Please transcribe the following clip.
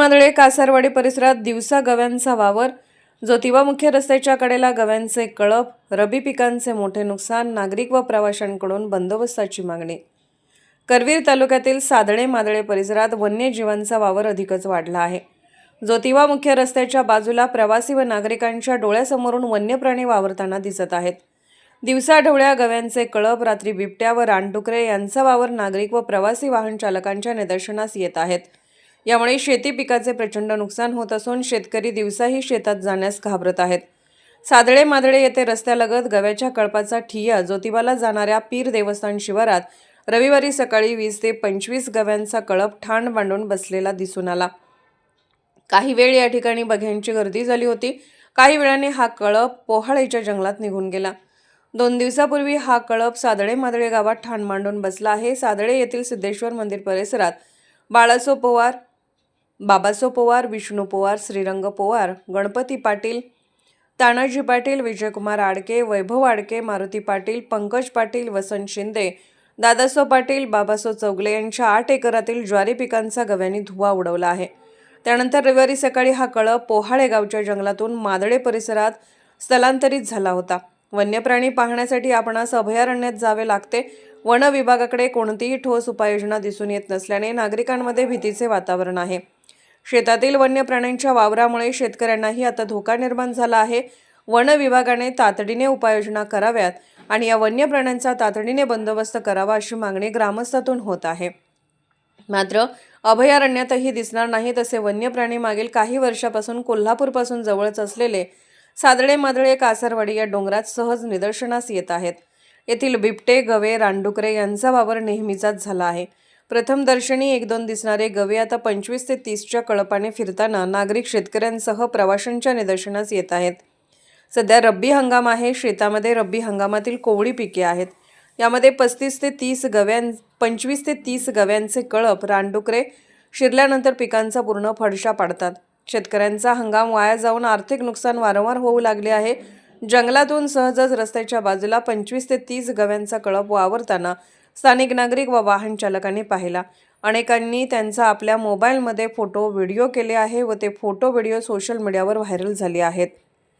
मांदळे कासारवाडी परिसरात दिवसा गव्यांचा वावर. ज्योतिबा मुख्य रस्त्याच्या कडेला गव्यांचे कळप रबी पिकांचे मोठे नुकसान नागरिक व प्रवाशांकडून बंदोबस्ताची मागणी. करवीर तालुक्यातील सादळे मादळे परिसरात वन्यजीवांचा वावर अधिकच वाढला आहे. ज्योतिबा मुख्य रस्त्याच्या बाजूला प्रवासी व नागरिकांच्या डोळ्यासमोरून वन्य प्राणी वावरताना दिसत आहेत. दिवसाढवळ्या गव्यांचे कळप रात्री बिबट्या व रानडुकरे यांचा वावर नागरिक व प्रवासी वाहन चालकांच्या निदर्शनास येत आहेत. यामुळे शेती पिकाचे प्रचंड नुकसान होत असून शेतकरी दिवसाही शेतात जाण्यास घाबरत आहेत. सादळे मादळे येथे रस्त्यालगत गव्याच्या कळपाचा ठिय्या ज्योतिबाला जाणाऱ्या पीर देवस्थान शिवारात रविवारी सकाळी वीस ते पंचवीस गव्यांचा कळप ठाण मांडून बसलेला दिसून आला. काही वेळ या ठिकाणी बघ्यांची गर्दी झाली होती. काही वेळाने हा कळप पोहाळेच्या जंगलात निघून गेला. दोन दिवसापूर्वी हा कळप सादळे मादळे गावात ठाण मांडून बसला आहे. सादळे येथील सिद्धेश्वर मंदिर परिसरात बाळासो पवार बाबासो पोवार विष्णू पोवार श्रीरंग पोवार गणपती पाटील तानाजी पाटील विजयकुमार आडके वैभव आडके मारुती पाटील पंकज पाटील वसंत शिंदे दादासो पाटील बाबासो चौगले यांच्या आठ एकरातील ज्वारी पिकांचा गव्यांनी धुवा उडवला आहे. त्यानंतर रविवारी सकाळी हा कळप पोहाळे गावच्या जंगलातून मादळे परिसरात स्थलांतरित झाला होता. वन्यप्राणी पाहण्यासाठी आपणास अभयारण्यात जावे लागते. वन विभागाकडे कोणतीही ठोस उपाययोजना दिसून येत नसल्याने नागरिकांमध्ये भीतीचे वातावरण आहे. शेतातील वन्य प्राण्यांच्या वावरामुळे शेतकऱ्यांनाही आता धोका निर्माण झाला आहे. वन विभागाने तातडीने उपाययोजना कराव्यात आणि या वन्य प्राण्यांचा तातडीने बंदोबस्त करावा अशी मागणी ग्रामस्थातून होत आहे. मात्र अभयारण्यातही दिसणार नाही तसे वन्य प्राणी मागील काही वर्षापासून कोल्हापूरपासून जवळच असलेले सादळे मादळे कासरवाडी या डोंगरात सहज निदर्शनास येत आहेत. येथील बिबटे गवे रानडुकरे यांचा वावर नेहमीचाच झाला आहे. प्रथमदर्शनी एक दोन दिसणारे गवे आता पंचवीस ते तीसच्या कळपाने फिरताना नागरिक शेतकऱ्यांसह प्रवाशांच्या निदर्शनास येत आहेत. सध्या रब्बी हंगाम आहे शेतामध्ये रब्बी हंगामातील कोवळी पिके आहेत. यामध्ये पस्तीस ते तीस गव्यां पंचवीस ते तीस गव्यांचे कळप रानडुकरे शिरल्यानंतर पिकांचा पूर्ण फडशा पाडतात. शेतकऱ्यांचा हंगाम वाया जाऊन आर्थिक नुकसान वारंवार होऊ लागले आहे. जंगलातून सहजच रस्त्याच्या बाजूला पंचवीस ते तीस गव्यांचा कळप वावरताना स्थानिक नागरिक व वाहन चालकांनी पाहिला. अनेकांनी त्यांचा आपल्या मोबाईलमध्ये फोटो व्हिडिओ केले आहे व ते फोटो व्हिडिओ सोशल मीडियावर व्हायरल झाले आहेत.